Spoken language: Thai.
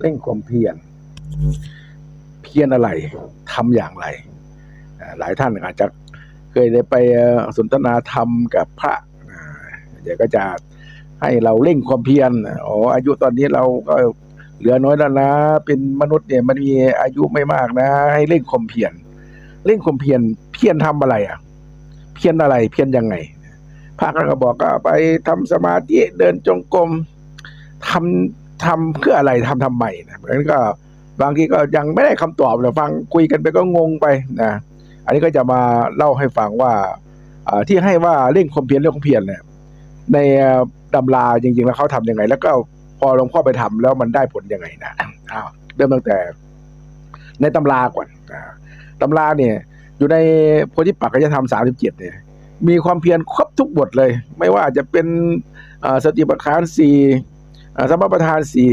เร่งความเพียรเพียรอะไรทำอย่างไร หลายท่านอาจจะเคยได้ไปสนทนาธรรมกับพระเดี๋ยวก็จะให้เราเร่งความเพียรอ๋ออายุตอนนี้เราก็เหลือน้อยแล้วนะ เป็นมนุษย์เนี่ยมันมีอายุไม่มากนะ ให้เร่งความเพียรเร่งความเพียรเพียรทำอะไรอะ เพียรอะไรเพียรยังไงพระก็บอกก็ไปทำสมาธิเดินจงกรมทำ ทำเพื่ออะไรทำทำไมนะเพราะฉะนั้นก็บางทีก็ยังไม่ได้คำตอบเลยฟังคุยกันไปก็งงไปนะอันนี้ก็จะมาเล่าให้ฟังว่าที่ให้ว่าเร่งความเพียรเรื่องความเพียรเนี่ยในตำราจริง ๆ แล้วเขาทำยังไง แล้วก็พอหลวงพ่อไปทำแล้วมันได้ผลยังไงนะอ้าวเริ่มตั้งแต่ ในตำราก่อนอ่าตำราเนี่ย อยู่ในโพธิปักก็จะทำสามสิบเจ็ดเนี่ย มีความเพียรครบทุกบทเลย ไม่ว่าจะเป็นสติปัฏฐานสี่ สมปัฏฐานสี่